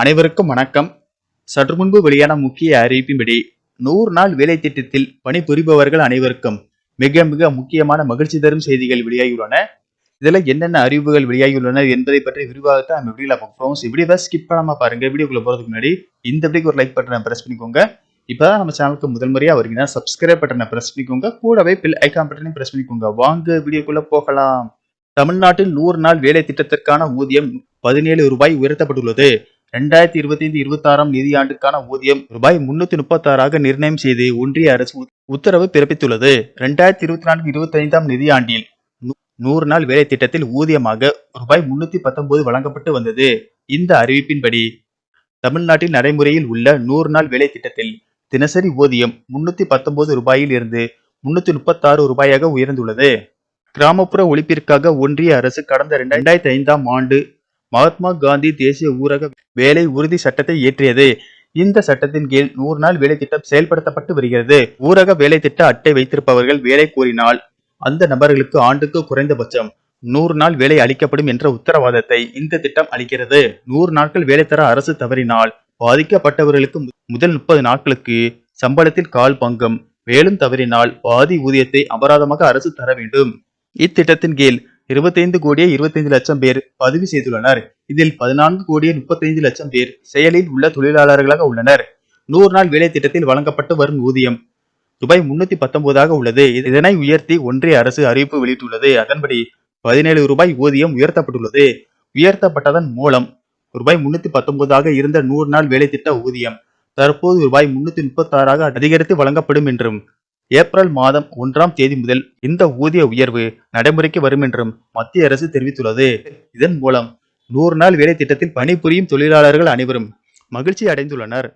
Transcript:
அனைவருக்கும் வணக்கம். சற்று முன்பு வெளியான முக்கிய அறிவிப்பின்படி நூறு நாள் வேலை திட்டத்தில் பணிபுரிபவர்கள் அனைவருக்கும் மிக மிக முக்கியமான மகிழ்ச்சி தரும் செய்திகள் வெளியாகியுள்ளன. இதில் என்னென்ன அறிவுகள் வெளியாகியுள்ளன என்பதை பற்றி விரிவாகத்தான் நம்ம வீடியோல பார்க்குறோம் வீடியோவை ஸ்கிப் பண்ணாமல் பாருங்க. வீடியோக்குள்ள போறதுக்கு முன்னாடி இந்த வீடியோக்கு ஒரு லைக் பட்டனை ப்ரெஸ் பண்ணிக்கோங்க. இப்பதான் நம்ம சேனலுக்கு முதல் முறையாக வரீங்கன்னா சப்ஸ்கிரைப் பட்டனை ப்ரெஸ் பண்ணிக்கோங்க. கூடவே பில் ஐக்கான் பட்டனையும் பிரஸ் பண்ணிக்கோங்க. வாங்க வீடியோக்குள்ளே போகலாம். தமிழ்நாட்டில் நூறு நாள் வேலை திட்டத்திற்கான ஊதியம் பதினேழு ரூபாய் உயர்த்தப்பட்டுள்ளது. ரெண்டாயிரத்தி இருபத்தி ஐந்து நிதியாண்டுக்கான ஊதியம் ரூபாய் முன்னூத்தி முப்பத்தாறாக நிர்ணயம் செய்து ஒன்றிய அரசு உத்தரவு பிறப்பித்துள்ளது. ரெண்டாயிரத்தி இருபத்தி நான்கு இருபத்தி ஐந்தாம் நிதியாண்டில் நூ- நூறு நாள் வேலை திட்டத்தில் ஊதியமாக ரூபாய் முன்னூத்தி பத்தொன்பது வழங்கப்பட்டு வந்தது. இந்த அறிவிப்பின்படி தமிழ்நாட்டில் நடைமுறையில் உள்ள நூறு நாள் வேலை திட்டத்தில் தினசரி ஊதியம் முன்னூத்தி பத்தொன்பது ரூபாயில் இருந்து முன்னூத்தி முப்பத்தாறு ரூபாயாக உயர்ந்துள்ளது. கிராமப்புற ஒழிப்பிற்காக ஒன்றிய அரசு கடந்த இரண்டாயிரத்தி ஐந்தாம் ஆண்டு மகாத்மா காந்தி தேசிய ஊரக வேலை உறுதி சட்டத்தை இயற்றியது. இந்த சட்டத்தின் கீழ் நூறு நாள் வேலை திட்டம் செயல்படுத்தப்பட்டு வருகிறது. ஊரக வேலை திட்ட அட்டை வைத்திருப்பவர்கள் வேலை கோரினால் அந்த நபர்களுக்கு ஆண்டுக்கு குறைந்தபட்சம் நூறு நாள் வேலை அளிக்கப்படும் என்ற உத்தரவாதத்தை இந்த திட்டம் அளிக்கிறது. நூறு நாட்கள் வேலை தர அரசு தவறினால் பாதிக்கப்பட்டவர்களுக்கு முதல் முப்பது நாட்களுக்கு சம்பளத்தில் கால் பங்கம் மேலும் தவறினால் பாதி ஊதியத்தை அபராதமாக அரசு தர வேண்டும். இத்திட்டத்தின் கீழ் இருபத்தைந்து கோடியே இருபத்தைந்து லட்சம் பேர் பதிவு செய்துள்ளனர். இதில் பதினான்கு கோடியே முப்பத்தைந்து லட்சம் பேர் செயலில் உள்ள தொழிலாளர்களாக உள்ளனர். நூறு நாள் வேலை திட்டத்தில் வழங்கப்பட்டு வரும் ஊதியம் ரூபாய் முன்னூத்தி பத்தொன்பதாக உள்ளது. இதனை உயர்த்தி ஒன்றிய அரசு அறிவிப்பு வெளியிட்டுள்ளது. அதன்படி பதினேழு ரூபாய் ஊதியம் உயர்த்தப்பட்டுள்ளது. உயர்த்தப்பட்டதன் மூலம் ரூபாய் முன்னூத்தி பத்தொன்பதாக இருந்த நூறு நாள் வேலை திட்ட ஊதியம் தற்போது ரூபாய் முன்னூத்தி முப்பத்தி ஆறாக அதிகரித்து வழங்கப்படும் என்றும் ஏப்ரல் மாதம் ஒன்றாம் தேதி முதல் இந்த ஊதிய உயர்வு நடைமுறைக்கு வரும் என்றும் மத்திய அரசு தெரிவித்துள்ளது. இதன் மூலம் நூறு நாள் வேலை திட்டத்தில் பணிபுரியும் தொழிலாளர்கள் அனைவரும் மகிழ்ச்சி அடைந்துள்ளனர்.